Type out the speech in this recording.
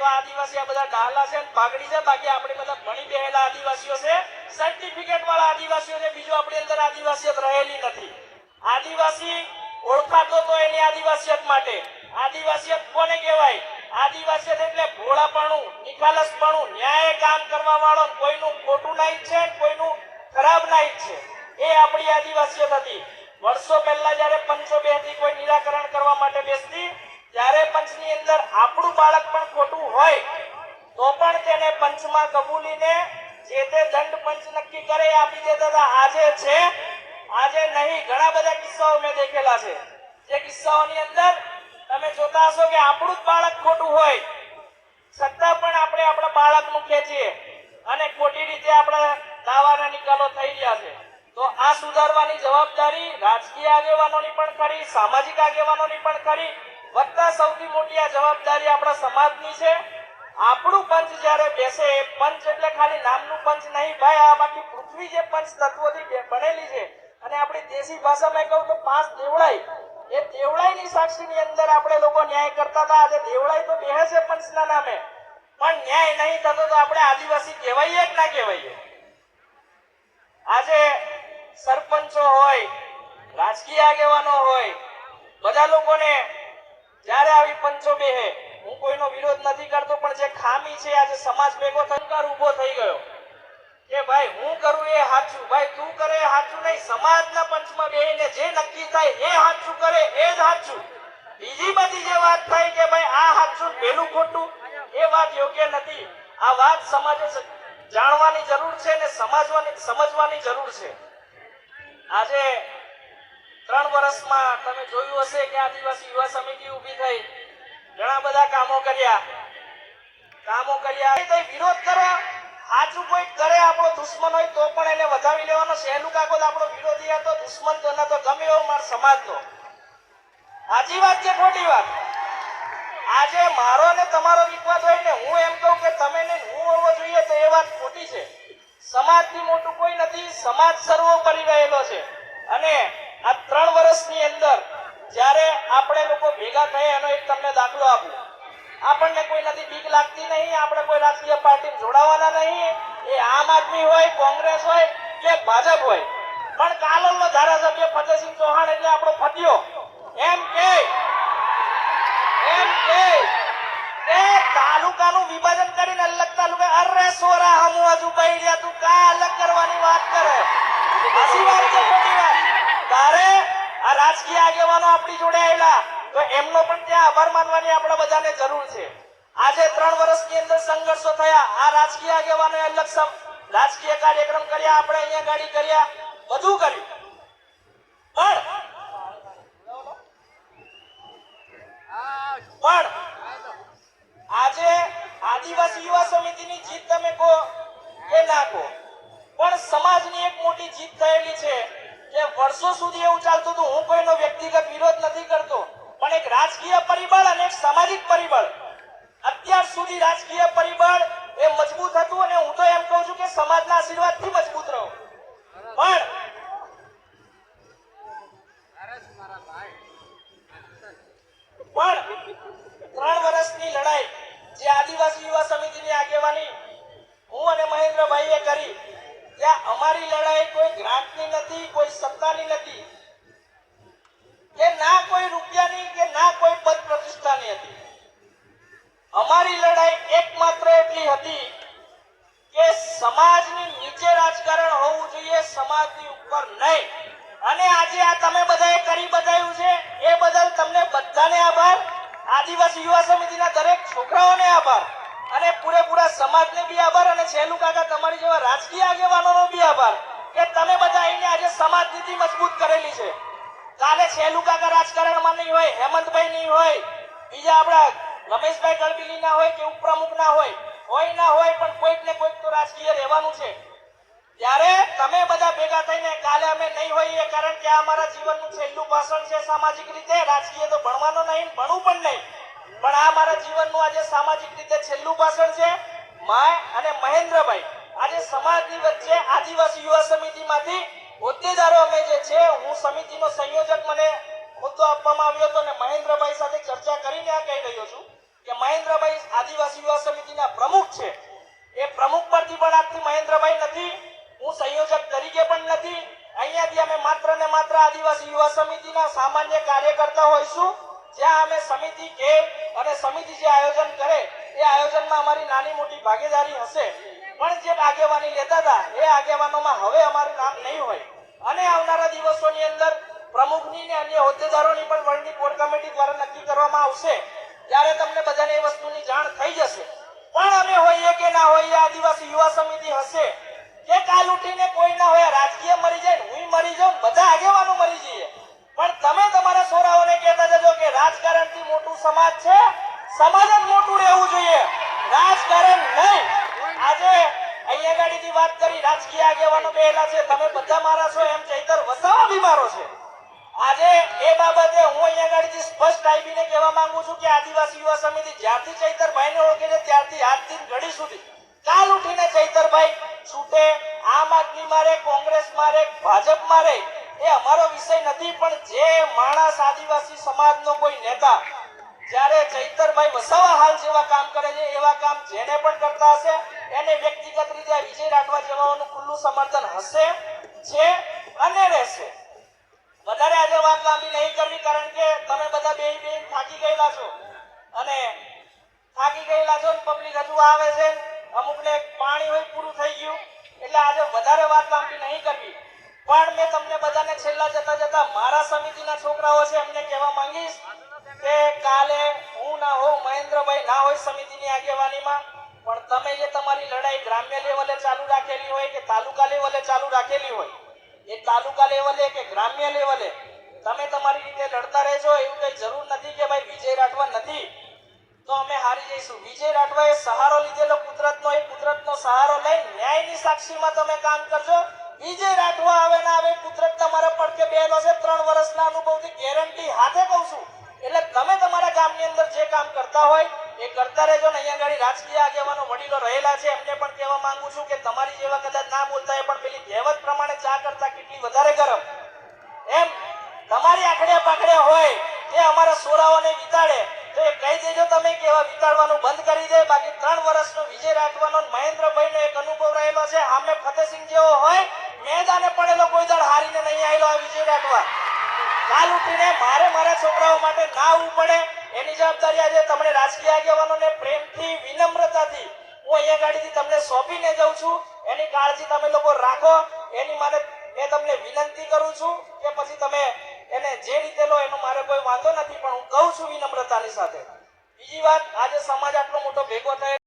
તો આદિવાસી આ બધા ડાલા છે પાઘડી છે, બાકી આપણે બધા ભણી બેહેલા આદિવાસીઓ છે. સર્ટિફિકેટ વાળા આદિવાસીઓ છે બીજું આપણી અંદર આદિવાસીયત રહેલી નથી. આદિવાસી ઓળખાતો તો એની આદિવાસીયત માટે. આદિવાસીયત કોને કહેવાય? આદિવાસીયત એટલે ભોળાપણું, નિખાલસપણું, ન્યાય કામ કરવા વાળો કોઈનું ખોટું ના ઈચ્છે કોઈનું ખરાબ ના ઈચ્છે એ આપણી આદિવાસીયત હતી. વર્ષો પહેલા જ્યારે પંચો બેથી કોઈ નિરાકરણ કરવા માટે બેસતી ત્યારે પંચની અંદર આપણું બાળક પણ ખોટું હોય, તો પણ તેને પંચમાં કબૂલીને જે તે દંડ પંચ નક્કી કરે આપી દેતા હતા. આજે છે, આજે નહીં, ઘણા બધા કિસ્સાઓ મેં દેખેલા છે. જે કિસ્સાઓની અંદર તમે જોતા હશો કે આપણું જ બાળક ખોટું હોય, છતાં પણ આપણે આપણા બાળકનું ખેંચીએ અને ખોટી રીતે આપણા દાવાના નિકાલો થઈ ગયા છે. તો આ સુધારવાની જવાબદારી રાજકીય આગેવાનોની પણ ખરી, સામાજિક આગેવાનોની પણ ખરી. વત્તા સૌથી મોટી આ જવાબદારી આપણા સમાજની છે. આપણું પંચ જ્યારે બેસે પંચ એટલે ખાલી નામનું પંચ નહીં, ભાઈ, આ બાકી પૃથ્વી જે પંચ તત્વોથી બનેલી છે. અને આપણી દેશી ભાષામાં કહું તો પાંચ દેવળાઈ. એ દેવળાઈની સાક્ષીની અંદર આપણે લોકો ન્યાય કરતા હતા. આજે દેવળાઈ તો બેહે છે પંચના નામે. પણ ન્યાય નહીં થતો તો આપણે આદિવાસી કહેવાઈએ કે ના કહેવાઈએ? આજે સરપંચો હોય, રાજકીય આગેવાનો હોય, બધા લોકોને જ્યારે આવી પંચો બેહે, હું કોઈનો વિરોધ નથી કરતો, પણ જે ખામી છે આજે સમાજ ભેગો થનકાર ઊભો થઈ ગયો. કે ભાઈ, હું કરું એ સાચું ભાઈ, તું કરે એ સાચું નહીં, સમાજના પંચમાં બેહીને જે નક્કી થાય એ સાચું કરે, એ જ સાચું બીજી બધી જે વાત થાય કે ભાઈ, આ સાચું પેલું ખોટું, એ વાત યોગ્ય નથી. આ વાત સમાજે જાણવાની જરૂર છે ને સમજવાની સમજવાની જરૂર છે. આજે ત્રણ વર્ષમાં તમે જોયું હશે કે આદિવાસી યુવા સમિતિ ઊભી થઈ. ઘણા બધા કામો કર્યા. કામો કર્યા. વિરોધ કરો. આજુ કોઈ કરે આપણો દુશ્મન હોય તો પણ એને વધાવી લેવાનો સહેલું તો આપણો વિરોધી હતો દુશ્મન તો ન તો ગમે એવો માર સમાજનો. સાચી વાત છે ખોટી વાત? આજે મારો ને તમારો વિવાદ હોય ને હું એમ કહું કે તમે ને હું હોવો જોઈએ તો એ વાત ખોટી છે. સમાજથી મોટું કોઈ નથી. સમાજ સર્વોપરી રહેલો છે. અને આ ત્રણ વર્ષની અંદર જ્યારે આપણે લોકો ભેગા થયા એનો એક તમને દાખલો આપું. આપણને કોઈ નથી, બીક લાગતી નહીં, આપણે કોઈ રાજકીય પાર્ટી જોડાવાના નહીં. એ આમ આદમી હોય, કોંગ્રેસ હોય, કે ભાજપ હોય. પણ કાલોલનો ધારાસભ્ય ફતેસિંહ ચૌહાણ એટલે આપણો ફટ્યો એમ કે એમ કે એ તાલુકાનું વિભાજન કરીને અલગ તાલુકા, અરે સોરા હમુ હજુ રહ્યા તું કા અલગ કરવાની વાત કરે. હસી વાત છે ખોટી વાત. તારે આ રાજકીય આગેવાનો આપણી જોડે આવેલા તો એમનો પણ ત્યાં આભાર માનવાની આપણા બધાને જરૂર છે. આજે ત્રણ વર્ષની અંદર સંઘર્ષો થયા, આ રાજકીય આગેવાનોએ અલગ રાજકીય કાર્યક્રમ કર્યા, આપણે અહીંયા ગાડી કર્યા, બધું કર્યું. પણ પણ, આજે આદિવાસી યુવા સમિતિની જીત તમે કહો કે ના કહો, પણ સમાજની એક મોટી જીત થયેલી છે. કે વર્ષો સુધી એવું ચાલતું હતું, હું કોઈનો વ્યક્તિગત વિરોધ નથી કરતો, પણ એક રાજકીય પરિબળ અને એક સામાજિક પરિબળ. અત્યાર સુધી રાજકીય પરિબળ એ મજબૂત હતું અને હું તો એમ કહું છું કે સમાજના આશીર્વાદથી મજબૂત રહો. પણ પણ ત્રણ વર્ષની લડાઈ જે આદિવાસી યુવા સમિતિની આગેવાની હું અને મહેન્દ્રભાઈએ કરી ત્યાં અમારી લડાઈ કોઈ ગ્રાન્ટની નથી, કોઈ સત્તાની નથી. કે ના કોઈ રૂપિયાની, કે ના કોઈ પદ પ્રતિષ્ઠાની હતી. અમારી લડાઈ એકમાત્ર એટલી હતી કે સમાજની નીચે રાજકારણ હોવું જોઈએ, સમાજની ઉપર નહીં. અને આજે આ તમે બધાએ કરી બતાવ્યું છે, એ બદલ તમને બધાને આભાર. આદિવાસી યુવા સમિતિના દરેક છોકરાઓને આભાર. અને પૂરેપૂરા સમાજને બી આભાર અને છેલ્લું કાકા, તમારી જેવા રાજકીય આગેવાનોનો બી આભાર કે તમે બધા આવીને આજે સમાજ નીતિ મજબૂત કરેલી છે. કાલે છેલ્લું કાકા રાજકારણમાં નહીં હોય, હેમંતભાઈ નહીં હોય, બીજા આપણા રમેશભાઈ ગળબીલી ના હોય કે ઉપપ્રમુખ ના હોય હોય ના હોય, પણ કોઈક ને કોઈક તો રાજકીય રહેવાનું છે. ત્યારે તમે બધા ભેગા થઈને કાલે અમે નહીં હોઈએ કારણ કે આ અમારા જીવનનું છેલ્લું ભાષણ છે સામાજિક રીતે, રાજકીય તો ભણવાનો નહીં, ભણવું પણ નહીં. પણ આ મારા જીવનનું આજે સામાજિક રીતે છેલ્લું ભાષણ છે. માય અને મહેન્દ્રભાઈ, આજે સમાજની વચ્ચે આદિવાસી યુવા સમિતિમાંથી હોદ્દેદારો અમે જે છે, હું સમિતિનો સંયોજક મને હોદ્દો આપવામાં આવ્યો હતો અને મહેન્દ્રભાઈ સાથે ચર્ચા કરીને આ કહી રહ્યો છું કે મહેન્દ્રભાઈ આદિવાસી યુવા સમિતિના પ્રમુખ છે. એ પ્રમુખ પરથી પણ આજથી મહેન્દ્રભાઈ નથી, હું સંયોજક તરીકે પણ નથી. અહીંયાથી અમે માત્ર ને માત્ર આદિવાસી યુવા સમિતિના સામાન્ય કાર્યકર્તા હોઈશું. જ્યાં અમે સમિતિ કે અને સમિતિ જે આયોજન કરે, એ આયોજનમાં અમારી નાની મોટી ભાગીદારી હશે. પણ જે આગેવાની લેતા હતા, એ આગેવાનોમાં હવે અમારું નામ નહીં હોય. અને આવનારા દિવસોની અંદર પ્રમુખની ને અન્ય હોદ્દેદારોની પણ વરણી કોર કમિટી દ્વારા નક્કી કરવામાં આવશે. ત્યારે તમને બધાને એ વસ્તુની જાણ થઈ જશે. પણ અમે હોઈએ કે ના હોઈએ આદિવાસી યુવા સમિતિ હશે. કે કાલ ઉઠીને કોઈ ના હોય, રાજકીય મરી જાય હું મરી જાઉં બધા આગેવાનો મરી જઈએ. પણ તમે તમારા છોરાઓને કહેતા જજો કે રાજકારણથી મોટું સમાજ છે. સમાજ જ મોટું રહેવું જોઈએ. રાજકારણ નહીં. આજે અહીંયા ગાડીથી વાત કરી, રાજકીય આગેવાનો બેહેલા છે, તમે બધા મારા છો, એમ ચૈતર વસાવા બીમારો છે. આજે એ બાબતે હું અહીંયા ગાડીથી સ્પષ્ટ આવીને કહેવા માંગુ છું કે આદિવાસી યુવા સમિતિ જ્યારથી ચૈતરભાઈને ઓળખે છે, ત્યારથી આજથી ઘડી સુધી કાલ ઉઠીને ચૈતરભાઈ છૂટે, આમ આદમી મારે, કોંગ્રેસ મારે, ભાજપ મારે એ અમારો વિષય નથી, પણ જે માણસ આદિવાસી સમાજનો કોઈ નેતા જ્યારે ચૈતરભાઈ વસાવા હાલ જેવા કામ કરે છે, એવા કામ જેને પણ કરતા હશે, એને વ્યક્તિગત રીતે વિજય રાઠવા જેવાઓનું ખુલ્લું સમર્થન હશે, છે અને રહેશે. વધારે આજે વાત લાંબી નહીં કરવી, કારણ કે તમે બધા બે બે થાકી ગયેલા છો. અને થાકી ગયેલા છો ને પબ્લિક હજુ આવે છે અમુકને પાણી હોય પૂરું થઈ ગયું. એટલે આજે વધારે વાત લાંબી નહીં કરવી. પણ મેં તમને બધાને છેલ્લા જતા જતા મારા સમિતિના છોકરાઓ છે એમને કહેવા માંગીશ કે કાલે હું ના હોઉં, મહેન્દ્રભાઈ ના હોય સમિતિની આગેવાનીમાં, પણ તમે જે તમારી લડાઈ ગ્રામ્ય લેવલે ચાલુ રાખેલી હોય કે તાલુકા લેવલે ચાલુ રાખેલી હોય, એ તાલુકા લેવલે કે ગ્રામ્ય લેવલે, તમે તમારી રીતે લડતા રહેજો, એવું કઈ જરૂર નથી કે ભાઈ વિજય રાઠવા નથી. તો અમે હારી જઈશું. વિજય રાઠવાએ સહારો લીધેલો કુદરતનો એ કુદરતનો સહારો લઈ ન્યાયની સાક્ષીમાં તમે કામ કરજો. વિજય રાઠવા આવે ને આવે, કુદરત તમારા પડકે બેનો છે, ત્રણ વર્ષના અનુભવથી ગેરંટી હાથે કહું છું. એટલે તમે તમારા ગામની અંદર જે કામ કરતા હોય, એ કરતા રહેજો ને. અહીંયા આગળ રાજકીય આગેવાનો વડીલો રહેલા છે, એમને પણ કહેવા માંગુ છું કે તમારી જેવા કદાચ ના બોલતા હોય, પણ પેલી કહેવત પ્રમાણે ચા કરતા કેટલી વધારે ગરમ. એમ, તમારી આખડે પાખડે હોય, તે અમારા સોરાઓને વિતાડે, તો એ કહી દેજો તમે કે એવા વિતાડવાનું બંધ કરી દે. બાકી ત્રણ વર્ષનો વિજય રાખવાનો મહેન્દ્રભાઈનો એક અનુભવ રહેલો છે, આમે ફતેસિંહ જેવો હોય મેદાને પડેલો કોઈ દળ હારીને નહીં આવેલો, આ વિજય રાખવા. કાલ ઉઠીને મારે મારા છોકરાઓ માટે ના આવવું પડે, એની જવાબદારી આજે તમને રાજકીય આગેવાનોને પ્રેમથી, વિનમ્રતાથી હું અહીંયા ગાડીથી તમને સોંપીને જાઉં છું. એની કાળજી તમે લોકો રાખો, એની મારે મેં તમને વિનંતી કરું છું કે પછી તમે એને જે રીતે લો, એનો મારે કોઈ વાંધો નથી, પણ હું કહું છું વિનમ્રતાની સાથે. બીજી વાત, આજે સમાજ આટલો મોટો ભેગો થયો